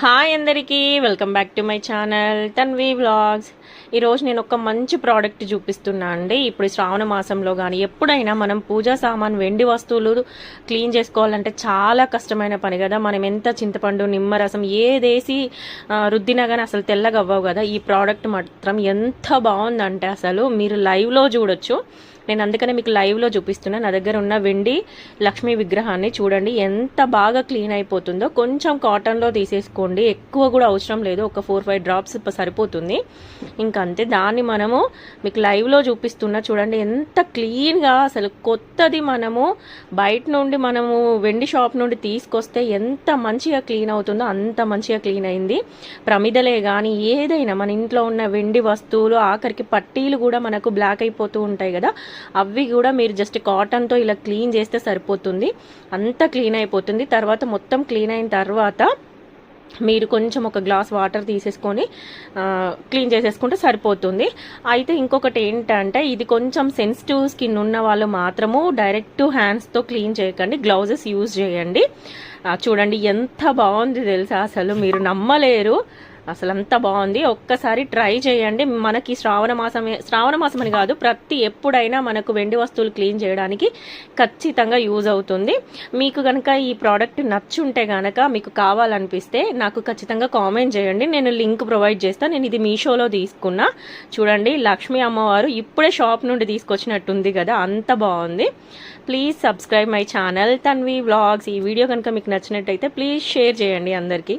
Hi అందరికీ welcome back to my channel Tanvi vlogs. ఈరోజు నేను ఒక మంచి ప్రోడక్ట్ చూపిస్తున్నా అండి. ఇప్పుడు శ్రావణ మాసంలో కానీ ఎప్పుడైనా మనం పూజా సామాన్ వెండి వస్తువులు క్లీన్ చేసుకోవాలంటే చాలా కష్టమైన పని కదా. మనం ఎంత చింతపండు నిమ్మరసం ఏదేసి రుద్దినా కానీ అసలు తెల్లగా అవ్వవు కదా. ఈ ప్రోడక్ట్ మాత్రం ఎంత బాగుందంటే అసలు మీరు లైవ్లో చూడొచ్చు. నేను అందుకనే మీకు లైవ్లో చూపిస్తున్నా. నా దగ్గర ఉన్న వెండి లక్ష్మీ విగ్రహాన్ని చూడండి. ఎంత బాగా క్లీన్ అయిపోతుందో. కొంచెం కాటన్లో తీసేసుకోండి. ఎక్కువ కూడా అవసరం లేదు. ఒక ఫోర్ ఫైవ్ డ్రాప్స్ సరిపోతుంది. ఇంకంతే. అంతే దాన్ని మనము మీకు లైవ్లో చూపిస్తున్నా. చూడండి ఎంత క్లీన్గా అసలు కొత్తది మనము. బయట నుండి మనము వెండి షాప్ నుండి తీసుకొస్తే ఎంత మంచిగా క్లీన్ అవుతుందో అంత మంచిగా క్లీన్ అయింది. ప్రమిదలే కానీ ఏదైనా మన ఇంట్లో ఉన్న వెండి వస్తువులు ఆఖరికి పట్టీలు కూడా మనకు బ్లాక్ అయిపోతూ ఉంటాయి కదా. అవి కూడా మీరు జస్ట్ కాటన్తో ఇలా క్లీన్ చేస్తే సరిపోతుంది. అంతా క్లీన్ అయిపోతుంది. తర్వాత మొత్తం క్లీన్ అయిన తర్వాత మీరు కొంచెం ఒక గ్లాస్ వాటర్ తీసేసుకొని క్లీన్ చేసేసుకుంటే సరిపోతుంది. అయితే ఇంకొకటి ఏంటంటే ఇది కొంచెం సెన్సిటివ్ స్కిన్ ఉన్న వాళ్ళు మాత్రము డైరెక్ట్ హ్యాండ్స్తో క్లీన్ చేయకండి. గ్లౌజెస్ యూజ్ చేయండి. చూడండి ఎంత బాగుంది తెలుసా? అసలు మీరు నమ్మలేరు. అసలు అంత బాగుంది. ఒక్కసారి ట్రై చేయండి. మనకి శ్రావణ మాసమే శ్రావణ మాసం అని కాదు ప్రతి ఎప్పుడైనా మనకు వెండి వస్తువులు క్లీన్ చేయడానికి ఖచ్చితంగా యూజ్ అవుతుంది. మీకు కనుక ఈ ప్రోడక్ట్ నచ్చుంటే కనుక మీకు కావాలనిపిస్తే నాకు ఖచ్చితంగా కామెంట్ చేయండి. నేను లింక్ ప్రొవైడ్ చేస్తాను నేను ఇది మీషోలో తీసుకున్నా. చూడండి లక్ష్మీ అమ్మవారు ఇప్పుడే షాప్ నుండి తీసుకొచ్చినట్టుంది కదా అంత బాగుంది. Please subscribe my channel. Tanvi vlogs. ఈ వీడియో కనుక మీకు నచ్చినట్టయితే ప్లీజ్ షేర్ చేయండి అందరికీ.